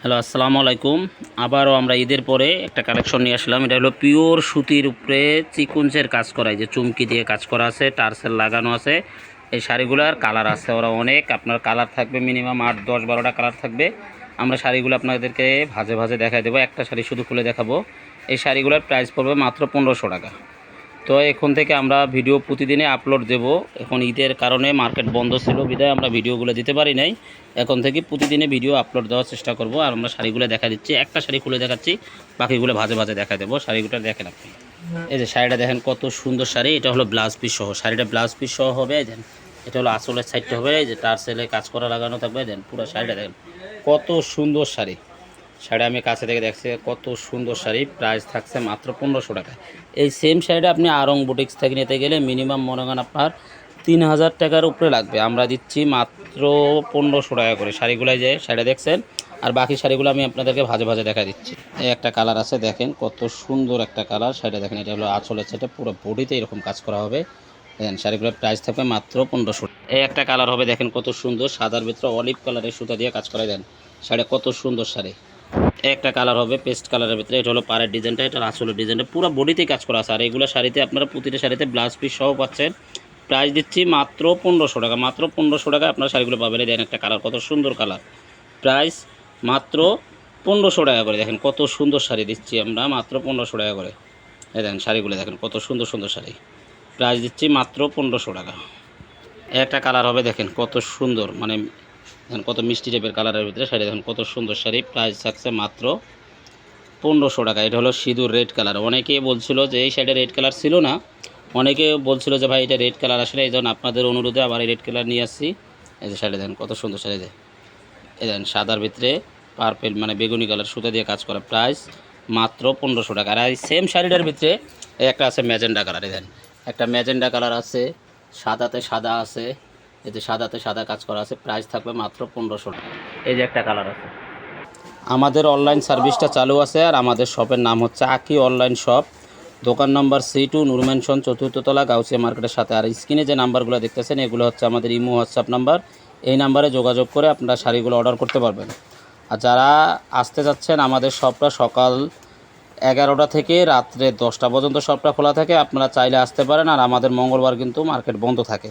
Hello, আসসালামু আলাইকুম। আবারও আমরা ঈদের পরে একটা কালেকশন নিয়ে আসলাম। এটা হলো পিওর সুতির উপরে চিকুঞ্চের কাজ করা যে চুমকি দিয়ে কাজ করা আছে, টার্সেল লাগানো আছে। এই শাড়িগুলোর কালার আছে, ওরা অনেক। আপনার কালার থাকবে মিনিমাম আট, দশ, বারোটা কালার থাকবে। আমরা শাড়িগুলো আপনাদেরকে ভাজে ভাজে দেখাই দেবো। একটা শাড়ি শুধু খুলে দেখাবো। এই শাড়িগুলোর প্রাইস পড়বে মাত্র পনেরোশো টাকা। তো এখন থেকে আমরা ভিডিও প্রতিদিনে আপলোড দেব। এখন ঈদের কারণে মার্কেট বন্ধ ছিল বিদায় আমরা ভিডিওগুলো দিতে পারি নাই। এখন থেকে প্রতিদিনে ভিডিও আপলোড দেওয়ার চেষ্টা করব আর আমরা শাড়িগুলো দেখা দিচ্ছি। একটা শাড়ি খুলে দেখাচ্ছি, বাকিগুলো ভাজে ভাজে দেখা দেবো। শাড়িগুলো দেখেন আপনি। এই যে শাড়িটা দেখেন কত সুন্দর শাড়ি, এটা হলো ব্লাউজ পিস সহ। শাড়িটা ব্লাউজ পিস সহ হবে দেন। এটা হলো আসলের সাইডটা হবে, এই যে টার্সেলে কাজ করা লাগানো থাকবে দেন পুরো শাড়িটা দেখেন। কত সুন্দর শাড়ি। শাড়ি আমি কাছে থেকে দেখছি, কত সুন্দর শাড়ি প্রাইস থাকছে মাত্র পনেরোশো টাকা। এই সেম শাড়িটা আপনি আরং বুটিক্স থেকে নিতে গেলে মিনিমাম মনে করেন আপনার তিন হাজার টাকার উপরে লাগবে। আমরা দিচ্ছি মাত্র পনেরোশো টাকা করে। শাড়িগুলোয় যে শাড়ি দেখছেন? আর বাকি শাড়িগুলো আমি আপনাদেরকে ভাজে ভাজে দেখা দিচ্ছি। এই একটা কালার আছে, দেখেন কত সুন্দর একটা কালার শাড়িটা দেখেন, এটা হলো আঁচলের সেটা পুরো বডিতে এরকম কাজ করা হবে। দেখেন, শাড়িগুলোর প্রাইস থাকবে মাত্র পনেরোশো এই একটা কালার হবে, দেখেন কত সুন্দর। সাদার ভিতরে অলিভ কালারের সুতা দিয়ে কাজ করা দেন। শাড়ি কত সুন্দর শাড়ি। একটা কালার হবে পেস্ট কালারের ভিতরে। এটা হলো পাড়ের ডিজাইনটা এটা আসলে ডিজাইনটা পুরো বডিতেই কাজ করা আছে। আর এগুলো শাড়িতে আপনারা প্রতিটা শাড়িতে ব্লাউজ পিস সহ পাচ্ছেন। প্রাইস দিচ্ছি মাত্র পনেরোশো টাকা। মাত্র পনেরোশো টাকা আপনার শাড়িগুলো পাবেন। দেখেন একটা কালার কত সুন্দর কালার প্রাইস মাত্র পনেরোশো টাকা করে। দেখেন কত সুন্দর শাড়ি দিচ্ছি আমরা, মাত্র পনেরোশো টাকা করে। এই দেখেন শাড়িগুলো, দেখেন কত সুন্দর সুন্দর শাড়ি। প্রাইস দিচ্ছি মাত্র পনেরোশো টাকা। একটা কালার হবে, দেখেন কত সুন্দর মানে দেখেন কত মিষ্টি টাইপের কালারের ভিতরে শাড়ি, দেখেন কত সুন্দর শাড়ি। প্রাইস থাকছে মাত্র পনেরোশো টাকা। এটা হলো সিঁদুর রেড কালার অনেকে বলছিল যে এই শাড়িটা রেড কালার ছিল না। অনেকে বলছিল যে ভাই এটা রেড কালার আসলে, এই জন্য আপনাদের অনুরোধে আবার এই রেড কালার নিয়ে আসছি। এই যে শাড়ি দেখেন, কত সুন্দর শাড়ি দেয় এই দেখেন, সাদার ভিতরে পার্পেল মানে বেগুনি কালার সুতা দিয়ে কাজ করা প্রাইস মাত্র পনেরোশো টাকা। আর এই সেম শাড়িটার ভিতরে একটা আছে ম্যাজেন্ডা কালার এই দেখেন, একটা ম্যাজেন্ডা কালার আছে, সাদাতে সাদা আছে। এই যে সাদাতে সাদা কাজ করা আছে প্রাইস থাকবে মাত্র পনেরোশো টাকা। এই যে একটা কালার আছে। আমাদের অনলাইন সার্ভিসটা চালু আছে আর আমাদের শপের নাম হচ্ছে আকি অনলাইন শপ দোকান নম্বর সি টু নুরমেনশন চতুর্থতলা গাউসিয়া মার্কেটের সাথে। আর স্ক্রিনে যে নাম্বারগুলো দেখতেছেন এগুলো হচ্ছে আমাদের ইমো হোয়াটসঅ্যাপ নাম্বার এই নাম্বারে যোগাযোগ করে আপনারা শাড়িগুলো অর্ডার করতে পারবেন। আর যারা আসতে যাচ্ছেন আমাদের শপটা সকাল এগারোটা থেকে রাত্রে দশটা পর্যন্ত শপটা খোলা থাকে। আপনারা চাইলে আসতে পারেন আর আমাদের মঙ্গলবার কিন্তু মার্কেট বন্ধ থাকে।